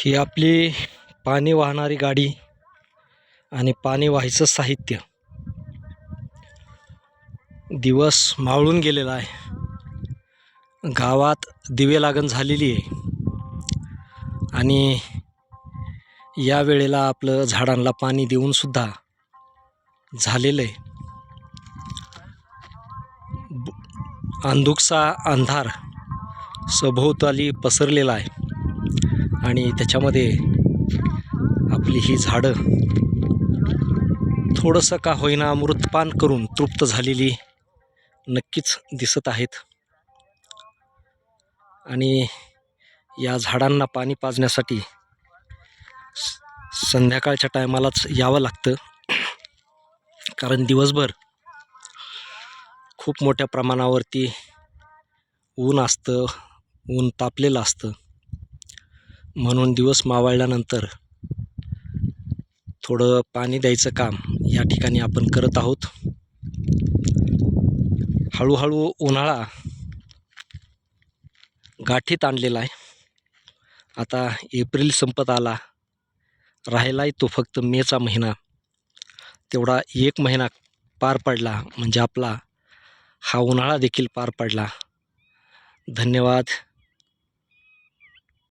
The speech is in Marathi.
ही आपली पाणी वाहणारी गाडी आणि पाणी वाहायचं साहित्य. दिवस मावळून गेलेला आहे. गावात दिवे लागण झालेली आहे. आणि या वेळेला आपलं झाडांना पाणी देऊनसुद्धा झालेलं आहे. ब- अंधुकसा अंधार सभोवताली पसरलेला आहे. आणि त्याच्यामध्ये आपली ही झाडं थोडंसं का होईना मृतपान करून तृप्त झालेली नक्कीच दिसत आहेत. आणि या झाडांना पाणी पाजण्यासाठी संध्याकाळच्या टायमालाच यावं लागतं. कारण दिवसभर खूप मोठ्या प्रमाणावरती ऊन असतं ऊन तापलेलं असतं. म्हणून दिवस मावळल्यानंतर थोडं पाणी द्यायचं काम या ठिकाणी आपण करत आहोत. हळूहळू उन्हाळा गाठीत आणलेला आहे. आता एप्रिल संपत आला. राहिलाय तो फक्त मेचा महिना. तेवढा एक महिना पार पडला म्हणजे आपला हा उन्हाळा देखील पार पडला. धन्यवाद.